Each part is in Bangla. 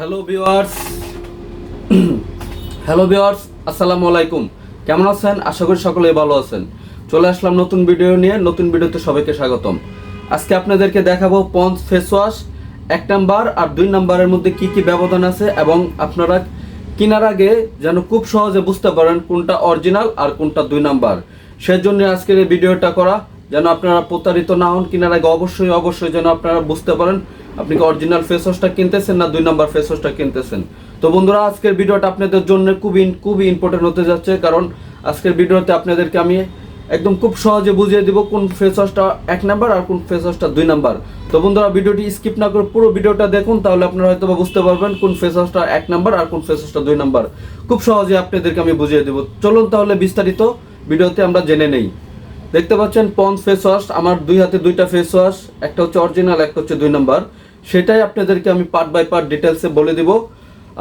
হ্যালো ভিওয়ার্স হ্যালো ভিওয়ার্স আসসালামু আলাইকুম কেমন আছেন? আশা করি সকলেই ভালো আছেন। চলে আসলাম নতুন ভিডিও নিয়ে। নতুন ভিডিওতে সবাইকে স্বাগতম। আজকে আপনাদেরকে দেখাবো পন্স ফেস ওয়াশ এক নাম্বার আর দুই নাম্বারের মধ্যে কি কি ব্যবধান আছে এবং আপনারা কেনার আগে যেন খুব সহজে বুঝতে পারেন কোনটা অরিজিনাল আর কোনটা দুই নাম্বার। সেজন্য আজকের এই ভিডিওটা করা। যেন আপনারা প্রতারিত না হন, কেনার আগে অবশ্যই অবশ্যই যেন আপনারা বুঝতে পারেন আপনি কি অরিজিনাল ফেস ওয়াশটা কিনতেছেন না দুই নাম্বার ফেস ওয়াশটা কিনতেছেন? তো বন্ধুরা, আজকের ভিডিওটা আপনাদের জন্য খুবই খুবই ইম্পর্টেন্ট হতে যাচ্ছে, কারণ আজকের ভিডিওতে আপনাদেরকে আমি একদম খুব সহজে বুঝিয়ে দিব কোন ফেস ওয়াশটা এক নাম্বার আর কোন ফেস ওয়াশটা দুই নাম্বার তো বন্ধুরা, ভিডিওটি স্কিপ না করে পুরো ভিডিওটা দেখুন, তাহলে আপনারা হয়তো বুঝতে পারবেন কোন ফেস ওয়াশটা এক নাম্বার আর কোন ফেস ওয়াশটা দুই নাম্বার খুব সহজে আপনাদেরকে আমি বুঝিয়ে দেব। চলুন তাহলে বিস্তারিত ভিডিওতে আমরা জেনে নেই। দেখতে পাচ্ছেন পন্স ফেস ওয়াশ আমার দুই হাতে দুইটা ফেস ওয়াশ একটা হচ্ছে অরিজিনাল একটা হচ্ছে দুই নাম্বার সেটাই আপনাদেরকে আমি পার্ট বাই পার্ট ডিটেলসে বলে দিব।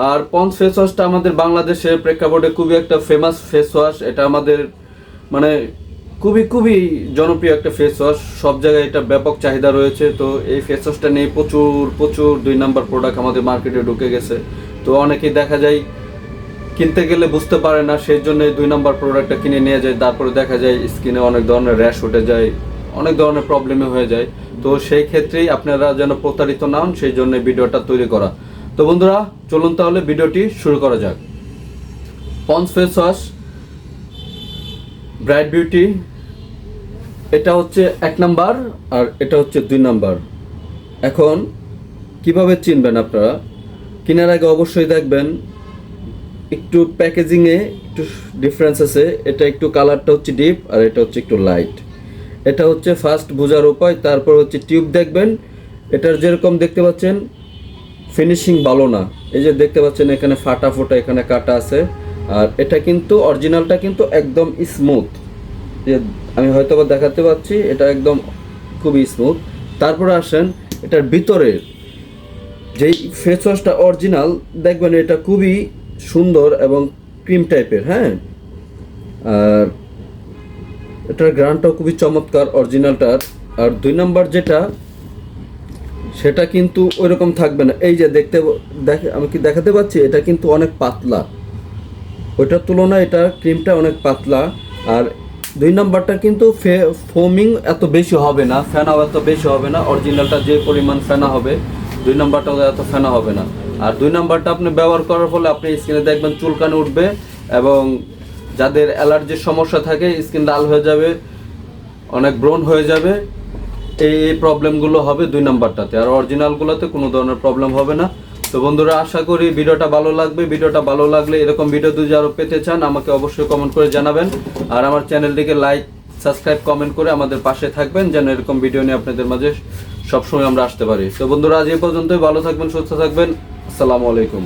আর পন্স ফেস ওয়াশটা আমাদের বাংলাদেশের প্রেক্ষাপটে খুবই একটা ফেমাস ফেস ওয়াশ এটা আমাদের মানে খুবই খুবই জনপ্রিয় একটা ফেস ওয়াশ সব জায়গায় এটা ব্যাপক চাহিদা রয়েছে। তো এই ফেস ওয়াশটা নিয়ে প্রচুর প্রচুর দুই নাম্বার প্রোডাক্ট আমাদের মার্কেটে ঢুকে গেছে। তো অনেকেই দেখা যায় কিনতে গেলে বুঝতে পারে না সেই জন্য দুই নাম্বার প্রোডাক্টটা কিনে নিয়ে যায়। তারপরে দেখা যায়, স্কিনে অনেক ধরনের র্যাশ উঠে যায়, অনেক ধরনের প্রবলেমে হয়ে যায়। তো সেই ক্ষেত্রেই আপনারা যেন প্রতারিত না হন, সেই জন্য ভিডিওটা তৈরি করা। তো বন্ধুরা, চলুন তাহলে ভিডিওটি শুরু করা যাক। Pond's face wash bright beauty এটা হচ্ছে এক নাম্বার আর এটা হচ্ছে দুই নাম্বার। এখন কীভাবে চিনবেন আপনারা? কেনার আগে অবশ্যই দেখবেন একটু প্যাকেজিংয়ে একটু ডিফারেন্স আছে। এটা একটু কালারটা হচ্ছে ডিপ আর এটা হচ্ছে একটু লাইট এটা হচ্ছে ফার্স্ট বোঝার উপায়, তারপর হচ্ছে টিউব দেখবেন। এটার যেরকম দেখতে পাচ্ছেন ফিনিশিং ভালো না। এই যে দেখতে পাচ্ছেন, এখানে ফাটা ফোটা, এখানে কাটা আছে। আর এটা কিন্তু অরিজিনালটা কিন্তু একদম স্মুথ যে আমি হয়তো বা দেখাতে পাচ্ছি, এটা একদম খুবই স্মুথ তারপরে আসেন, এটার ভিতরের। যেই ফেস ওয়াশটা অরিজিনাল দেখবেন এটা খুবই সুন্দর এবং ক্রিম টাইপের হ্যাঁ? আর এটার গ্রানটাও খুবই চমৎকার, অরিজিনালটার। আর দুই নাম্বার যেটা, সেটা কিন্তু ওইরকম থাকবে না। এই যে দেখতে, দেখে, আমি কি দেখাতে পাচ্ছি? এটা কিন্তু অনেক পাতলা। ওইটার তুলনায় এটা ক্রিমটা অনেক পাতলা। আর দুই নাম্বারটা কিন্তু ফে, ফোমিং এত বেশি হবে না, ফেনাও এত বেশি হবে না, অরিজিনালটা যে পরিমাণ ফেনা হবে, দুই নাম্বারটা এত ফেনা হবে না। আর দুই নাম্বারটা আপনি ব্যবহার করার ফলে আপনি স্কিনে দেখবেন চুলকানি উঠবে এবং যাদের অ্যালার্জির সমস্যা থাকে, স্কিন লাল হয়ে যাবে, অনেক ব্রণ হয়ে যাবে। এই এই প্রবলেমগুলো হবে দুই নাম্বারটাতে। আর অরিজিনালগুলোতে কোনো ধরনের প্রবলেম হবে না। তো বন্ধুরা, আশা করি ভিডিওটা ভালো লাগবে। ভিডিওটা ভালো লাগলে এরকম ভিডিও যদি আরও পেতে চান, আমাকে অবশ্যই কমেন্ট করে জানাবেন। আর আমার চ্যানেলটিকে লাইক সাবস্ক্রাইব কমেন্ট করে আমাদের পাশে থাকবেন, যেন এরকম ভিডিও নিয়ে আপনাদের মাঝে সবসময় আমরা আসতে পারি। তো বন্ধুরা, আজ এই পর্যন্তই। ভালো থাকবেন, সুস্থ থাকবেন। আসসালামু আলাইকুম।